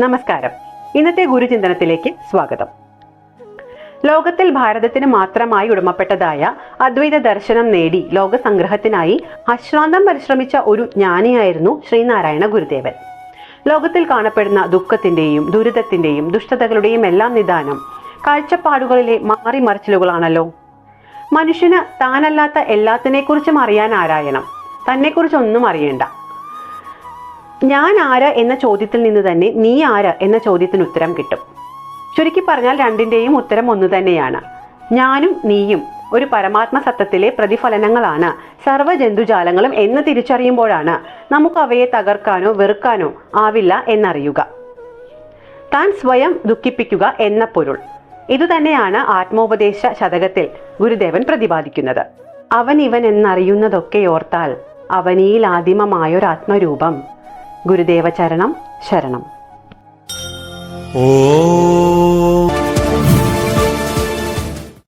നമസ്കാരം. ഇന്നത്തെ ഗുരുചിന്തനത്തിലേക്ക് സ്വാഗതം. ലോകത്തിൽ ഭാരതത്തിന് മാത്രമായി ഉടമപ്പെട്ടതായ അദ്വൈത ദർശനം നേടി ലോകസംഗ്രഹത്തിനായി അശ്രാന്തം പരിശ്രമിച്ച ഒരു ജ്ഞാനിയായിരുന്നു ശ്രീനാരായണ ഗുരുദേവൻ. ലോകത്തിൽ കാണപ്പെടുന്ന ദുഃഖത്തിന്റെയും ദുരിതത്തിന്റെയും ദുഷ്ടതകളുടെയും എല്ലാം നിദാനം കാഴ്ചപ്പാടുകളിലെ മാറിമറിച്ചിലുകളാണല്ലോ മനുഷ്യന് താനല്ലാത്ത എല്ലാത്തിനെക്കുറിച്ചും അറിയാൻ ആരായണം. തന്നെക്കുറിച്ചൊന്നും അറിയേണ്ട. ഞാൻ ആര് എന്ന ചോദ്യത്തിൽ നിന്ന് തന്നെ നീ ആര് എന്ന ചോദ്യത്തിന് ഉത്തരം കിട്ടും. ചുരുക്കി പറഞ്ഞാൽ രണ്ടിന്റെയും ഉത്തരം ഒന്നു തന്നെയാണ്. ഞാനും നീയും ഒരു പരമാത്മ സത്തത്തിലെ പ്രതിഫലനങ്ങളാണ് സർവ ജന്തുജാലങ്ങളും എന്ന് തിരിച്ചറിയുമ്പോഴാണ് നമുക്ക് അവയെ തകർക്കാനോ വെറുക്കാനോ ആവില്ല എന്നറിയുക. താൻ സ്വയം ദുഃഖിപ്പിക്കുക എന്ന പൊരുൾ. ഇതുതന്നെയാണ് ആത്മോപദേശ ശതകത്തിൽ ഗുരുദേവൻ പ്രതിപാദിക്കുന്നത്. അവൻ ഇവൻ എന്നറിയുന്നതൊക്കെ ഓർത്താൽ അവനിയിൽ ആദിമമായൊരാത്മരൂപം ഗുരുദേവ ചരണം ശരണം. ഓം